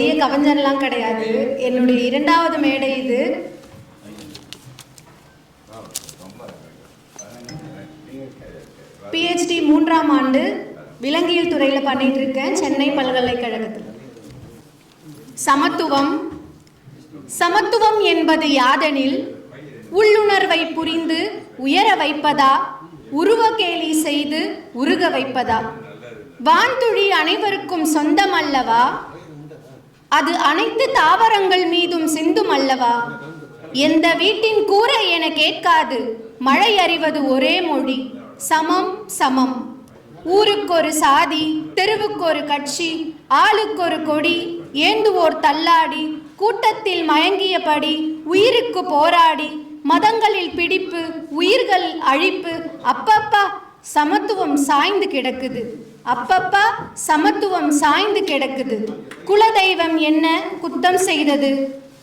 பெரிய கவிஞர்லாம் கிடையாது. என்னுடைய இரண்டாவது மேடை இது. பிஹெச்டி மூன்றாம் ஆண்டு விலங்கியல் துறையில் பண்ணிட்டு இருக்கேன் சென்னை பல்கலைக்கழகத்தில். சமத்துவம். சமத்துவம் என்பது யாதெனில் உள்ளுணர்வை புரிந்து உயர வைப்பதா உருவ கேலி செய்து உருக வைப்பதா? வான்துழி அனைவருக்கும் சொந்தம் அல்லவா அது அனைத்து தாவரங்கள் மீதும் சிந்தும் அல்லவா? எந்த வீட்டின் கூரை என கேட்காது. மழை அறிவது ஒரே மொழி. சமம் சமம். ஊருக்கொரு சாதி தெருவுக்கொரு கட்சி ஆளுக்கொரு கொடி ஏந்துவோர் தள்ளாடி கூட்டத்தில் மயங்கியபடி உயிருக்கு போராடி மதங்களில் பிடிப்பு உயிர்கள் அழிப்பு அப்பப்பா சமத்துவம் சாய்ந்து கிடக்குது. அப்பப்பா சமத்துவம் சாய்ந்து கிடக்குது. குலதெய்வம் என்ன குத்தம் செய்தது?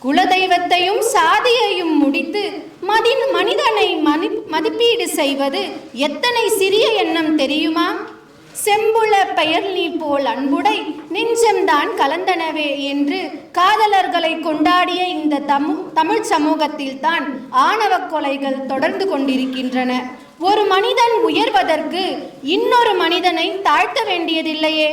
குலதெய்வத்தையும் சாதியையும் முடித்து மதி மனிதனை மதி மதிப்பீடு செய்வது எத்தனை சிறிய எண்ணம் தெரியுமா? செம்புல பெயர் நீ போல் அன்புடை நெஞ்சம்தான் கலந்தனவே என்று காதலர்களை கொண்டாடிய இந்த தமிழ் தமிழ் சமூகத்தில் தான் ஆணவ கொலைகள் தொடர்ந்து கொண்டிருக்கின்றன. ஒரு மனிதன் உயர்வதற்கு இன்னொரு மனிதனை தாழ்த்த வேண்டியதில்லையே.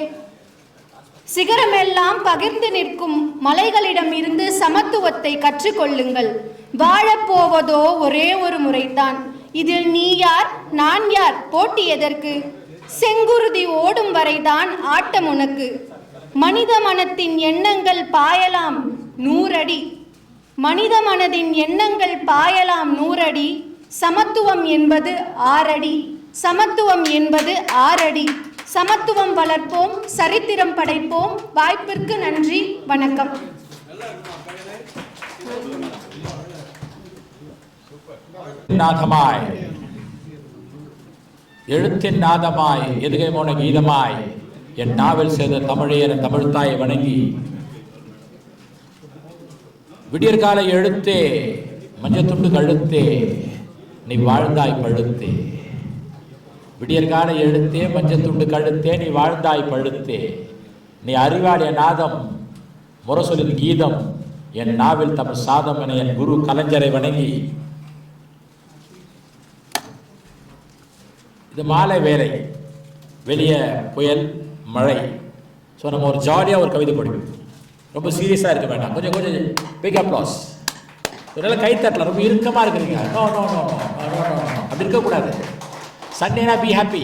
சிகரமெல்லாம் பகிர்ந்து நிற்கும் மலைகளிடம் இருந்து சமத்துவத்தை கற்றுக்கொள்ளுங்கள். வாழப்போவதோ ஒரே ஒரு முறைதான். இதில் நீ யார் நான் யார் போட்டி எதற்கு? செங்குருதி ஓடும் வரைதான் ஆட்டம் உனக்கு. மனித மனத்தின் எண்ணங்கள் பாயலாம் நூறடி. மனித மனதின் எண்ணங்கள் பாயலாம் நூறடி. சமத்துவம் என்பது ஆறடி. சமத்துவம் என்பது ஆறடி. சமத்துவம் வளர்ப்போம் சரித்திரம் படைப்போம். வாய்ப்பிற்கு நன்றி வணக்கம். நாதமாய் எழுத்தின் நாதமாய் எதுகை மோன கீதமாய். என் நாவல் செய்த தமிழையர் தமிழ்தாயை வணங்கி. விடியற்கால எழுத்தே மஞ்சத்துண்டு கழுத்தே நீ வாழ்ந்தாய் பழுத்தே. விடியற்கால எழுத்தே மஞ்சத்துண்டு கழுத்தே நீ வாழ்ந்தாய் பழுத்தே. நீ அறிவாளிய நாதம் முரசொலின் கீதம் என் நாவில் தம் சாதம் என என் குரு கலைஞரை வணங்கி. இது மாலை வேலை வெளியே புயல் மழை. ஸோ நம்ம ஒரு ஜாலியாக ஒரு கவிதை படிப்போம் ரொம்ப சீரியஸாக இருக்க வேண்டாம். கொஞ்சம் கொஞ்சம் பிக் அப்ளாஸ் ஒரு கை தட்டலாம் ரொம்ப இறுக்கமாக இருக்கிறீங்க. நோ நோ நோ அப்படி இருக்கக்கூடாது. சண்டேனா பி ஹாப்பி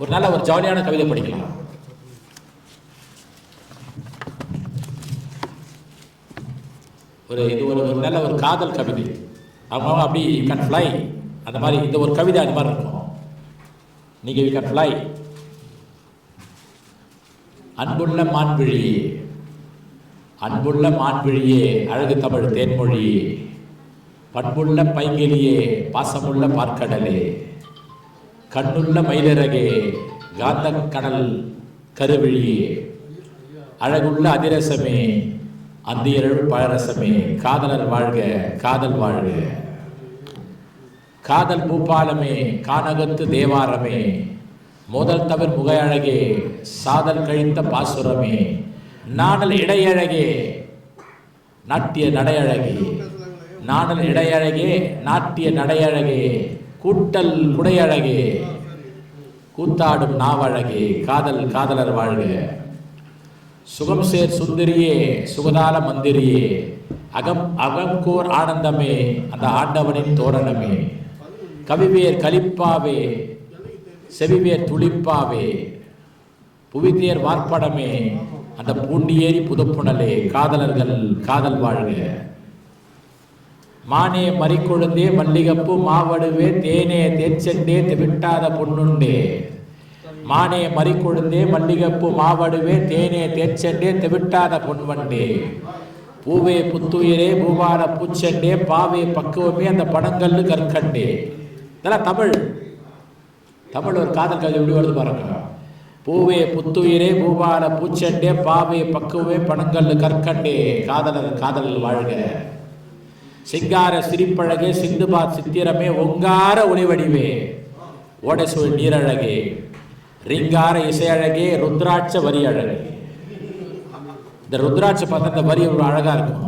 ஒரு நல்ல ஒரு ஜாலியான கவிதை படிக்கலாம். ஒரு இது ஒரு ஒரு நல்ல ஒரு காதல் கவிதை. அவங்க அப்படி அப்படி கேன் ஃப்ளை அந்த மாதிரி இந்த ஒரு கவிதை அது மாதிரி இருக்கும். நீங்கள் யூ கேன் ஃப்ளை அன்புள்ள மான்விழியே அன்புள்ள மான்விழியே அழகு தமிழ் தேன்மொழியே. பண்புள்ள பைங்கிலியே பாசமுள்ள பார்க்கடலே. கண்ணுள்ள மயிலிறகே காந்த கடல் கருவிழியே. அழகுள்ள அதிரசமே அந்தியருள் பழரசமே காதலர் வாழ்க காதல் வாழ்க. காதல் பூப்பாலமே கானகத்து தேவாரமே. முதல் தவிர முகையழகே சாதல் கழித்த பாசுரமே. நாடல் இடையழகே நாட்டிய நடையழகே. நாடல் இடையழகே நாட்டிய நடையழகே. கூட்டல் குடையழகே. கூத்தாடும் நாவழகே. காதல் காதலர் வாழ்க. சுகம் சேர் சுந்தரியே சுகதால மந்திரியே. அகம் அகங்கோர் ஆனந்தமே அந்த ஆண்டவனின் தோரணமே. கவிவேர் கலிப்பாவே செவிவேர் துளிப்பாவே. புவிதேர் வார்ப்படமே. அந்த பூண்டியேறி புதுப்புணலே காதலர்கள் காதல் வாழ்க. மானே மறிக்கொழுந்தே மல்லிகப்பு மாவடுவே தேனே தேச்செண்டே தெவிட்டாத பொண்ணுண்டே மானே மறிக்கொழுந்தே மல்லிகப்பு மாவடுவே தேனே தேச்செண்டே தெவிட்டாத பொன்வண்டே. பூவே புத்துயிரே பூவார பூச்செண்டே பாவே பக்குவமே அந்த படங்கல்லு கற்கண்டே. இதெல்லாம் தமிழ். தமிழ் ஒரு காதல் கதை எப்படி வருது பாருங்க. பூவே புத்துயிரே பூபால பூச்செண்டே பாவே பக்குவே பணங்கல்லு கற்கண்டே. காதலர் காதல் வாழ்க. சிங்கார சிரிப்பழகே சிந்துபா சித்திரமே ஒங்கார ஒளிவடிவே. ஓடசூழ் நீரழகே. ரிங்கார இசையழகே ருத்ராட்ச வரி அழகே இந்த ருத்ராட்ச பார்த்தா இந்த வரி ஒரு அழகா இருக்கும்.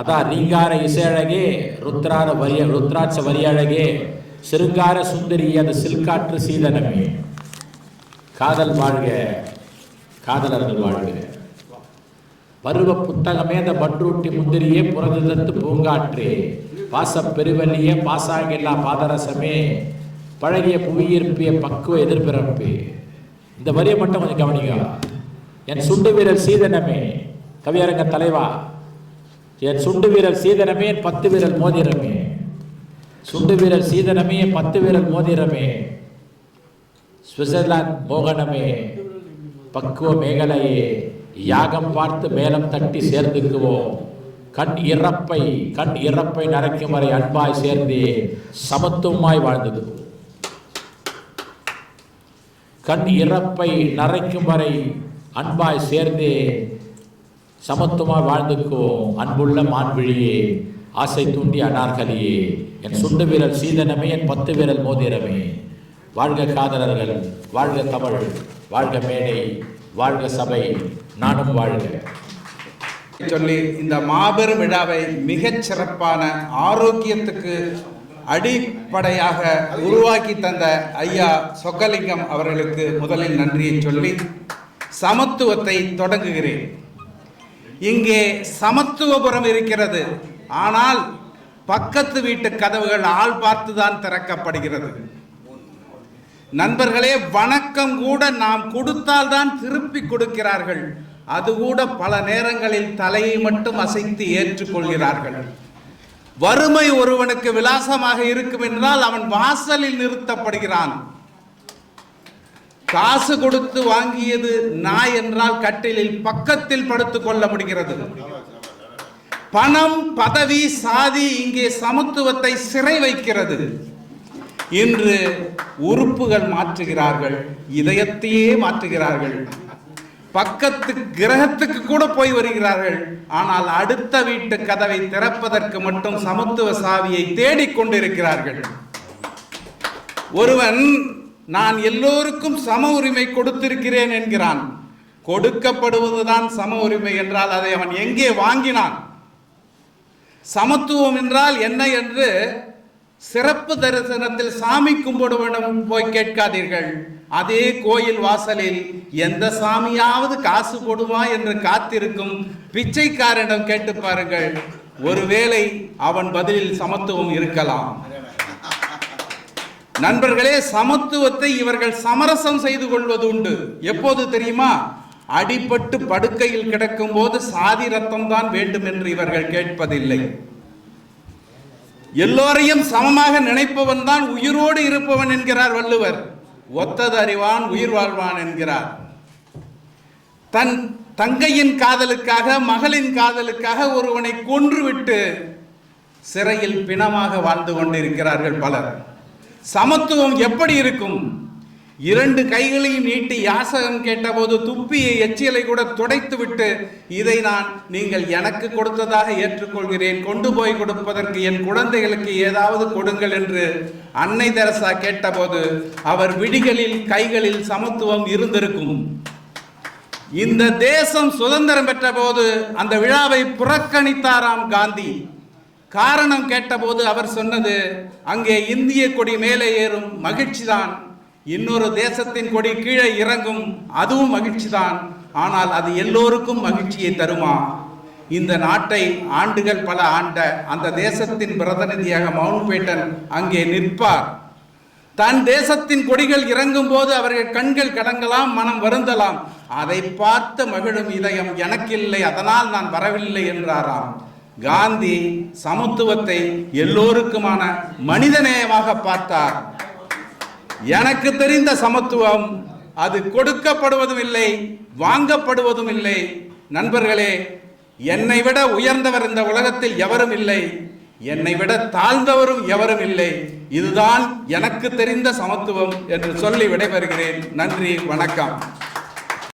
அதான் ரீங்கார இசையழகே ருத்ரார வரிய ருத்ராட்ச வரி அழகே சிருங்கார சுந்தரி அந்த சில்காற்று சீதனமே காதல் வாழ்க. காதலர்கள் வாழ்க. பருவ புத்தகமே அந்த பன்ருட்டி முந்திரியே புரதத்து பூங்காற்றே. பாச பெருவல்லியே பாசாங்கில்லா பாதரசமே. பழகிய புவியீர்ப்பிய பக்குவ எதிர்பிறப்பு. இந்த வரியை மட்டும் கொஞ்சம் கவனிங்க. என் சுண்டு வீரர் சீதனமே. கவியரங்க தலைவா. என் சுண்டு வீரர் சீதனமே என் பத்து வீரர் மோதிரமே. சுண்டு வீரர் சீதனமே என் பத்து வீரர் மோதிரமே. சுவிட்சர்லாந்து மோகனமே பக்குவ மேகலையே யாகம் பார்த்து மேலம் தட்டி சேர்ந்துக்குவோம் கண் இறப்பை கண் இறப்பை நரைக்கும் வரை அன்பாய் சேர்ந்தே சமத்துவமாய் வாழ்ந்துக்குவோம் கண் இறப்பை நரைக்கும் வரை அன்பாய் சேர்ந்தே சமத்துவமாய் வாழ்ந்துக்குவோம் அன்புள்ள மான்விழியே ஆசை தூண்டி அனார்கலியே. என் சுண்டு வீரல் சீதனமே என் பத்து வீரல் மோதிரமே. வாழ்க காதலர்கள் வாழ்க தமிழ் வாழ்க மேடை வாழ்க சபை நானும் வாழ்க. சொல்லி இந்த மாபெரும் விழாவை மிகச் சிறப்பான ஆரோக்கியத்துக்கு அடிப்படையாக உருவாக்கி தந்த ஐயா சொக்கலிங்கம் அவர்களுக்கு முதலில் நன்றியை சொல்லி சமத்துவத்தை தொடங்குகிறேன். இங்கே சமத்துவபுரம் இருக்கிறது ஆனால் பக்கத்து வீட்டு கதவுகள் ஆள் பார்த்துதான் திறக்கப்படுகிறது. நண்பர்களே வணக்கம் கூட நாம் கொடுத்தால்தான் திருப்பி கொடுக்கிறார்கள். அது கூட பல நேரங்களில் தலையை மட்டும் அசைத்து ஏற்றுக்கொள்கிறார்கள். வறுமை ஒருவனுக்கு விலாசமாக இருக்கும் என்றால் அவன் வாசலில் நிறுத்தப்படுகிறான். காசு கொடுத்து வாங்கியது நாய் என்றால் கட்டிலில் பக்கத்தில் படுத்துக் கொள்ள முடிகிறது. பணம் பதவி சாதி இங்கே சமத்துவத்தை சிறை வைக்கிறது. இன்று உறுப்புகள் மாற்றுகிறார்கள் இதயத்தையே மாற்றுகிறார்கள். பக்கத்து கிரகத்துக்கு கூட போய் வருகிறார்கள். ஆனால் அடுத்த வீட்டு கதவை திறப்பதற்கு மட்டும் சமத்துவ சாவியை தேடிக்கொண்டிருக்கிறார்கள் ஒருவன் நான் எல்லோருக்கும் சம உரிமை கொடுத்திருக்கிறேன் என்கிறான். கொடுக்கப்படுவதுதான் சம உரிமை என்றால் அதை அவன் எங்கே வாங்கினான்? சமத்துவம் என்றால் என்ன என்று சிறப்பு தரிசனத்தில் சாமி கும்பிடுவனும் போய் கேட்காதீர்கள். அதே கோயில் வாசலில் எந்த சாமியாவது காசு போடுமா என்று காத்திருக்கும் பிச்சைக்காரனிடம் கேட்டு பாருங்கள். ஒருவேளை அவன் பதிலில் சமத்துவம் இருக்கலாம். நண்பர்களே சமத்துவத்தை இவர்கள் சமரசம் செய்து கொள்வது உண்டு. எப்போது தெரியுமா? அடிபட்டு படுக்கையில் கிடக்கும் போது சாதி ரத்தம் தான் வேண்டும் என்று இவர்கள் கேட்பதில்லை. எல்லோரையும் சமமாக நினைப்பவன் தான் உயிரோடு இருப்பவன் என்கிறார் வள்ளுவர். ஒத்தது அறிவான் உயிர் வாழ்வான் என்கிறார். தன் தங்கையின் காதலுக்காக மகளின் காதலுக்காக ஒருவனை கொன்றுவிட்டு சிறையில் பிணமாக வாழ்ந்து கொண்டிருக்கிறார்கள் பலர். சமத்துவம் எப்படி இருக்கும்? இரண்டு கைகளையும் நீட்டி யாசகம் கேட்டபோது துப்பிய எச்சியலை கூட துடைத்துவிட்டு இதை நான் நீங்கள் எனக்கு கொடுத்ததாக ஏற்றுக்கொள்கிறேன். கொண்டு போய் கொடுப்பதற்கு என் குழந்தைகளுக்கு ஏதாவது கொடுங்கள் என்று அன்னை தெரசா கேட்டபோது அவர் விடிகளில் கைகளில் சமத்துவம் இருந்திருக்கும். இந்த தேசம் சுதந்திரம் பெற்ற போது அந்த விழாவை புறக்கணித்தாராம் காந்தி. காரணம் கேட்டபோது அவர் சொன்னது அங்கே இந்திய கொடி மேலே ஏறும் மகிழ்ச்சிதான். இன்னொரு தேசத்தின் கொடி கீழே இறங்கும் அதுவும் மகிழ்ச்சி தான் ஆனால் அது எல்லோருக்கும் மகிழ்ச்சியை தருமா? இந்த நாட்டை ஆண்டுகள் பல ஆண்ட அந்த தேசத்தின் பிரதிநிதியாக மவுண்ட் பேட்டன் அங்கே நிற்பார். தன் தேசத்தின் கொடிகள் இறங்கும் போது அவர்கள் கண்கள் கடங்கலாம் மனம் வருந்தலாம். அதை பார்த்து மகிழும் இதயம் எனக்கில்லை அதனால் நான் வரவில்லை என்றாராம். காந்தி சமத்துவத்தை எல்லோருக்குமான மனிதநேயமாக பார்த்தார். எனக்கு தெரிந்த சமத்துவம் அது கொடுக்கப்படுவதும் இல்லை வாங்கப்படுவதும் இல்லை நண்பர்களே என்னை விட உயர்ந்தவர் இந்த உலகத்தில் எவரும் இல்லை. என்னை விட தாழ்ந்தவரும் எவரும் இல்லை. இதுதான் எனக்கு தெரிந்த சமத்துவம் என்று சொல்லி விடைபெறுகிறேன். நன்றி வணக்கம்.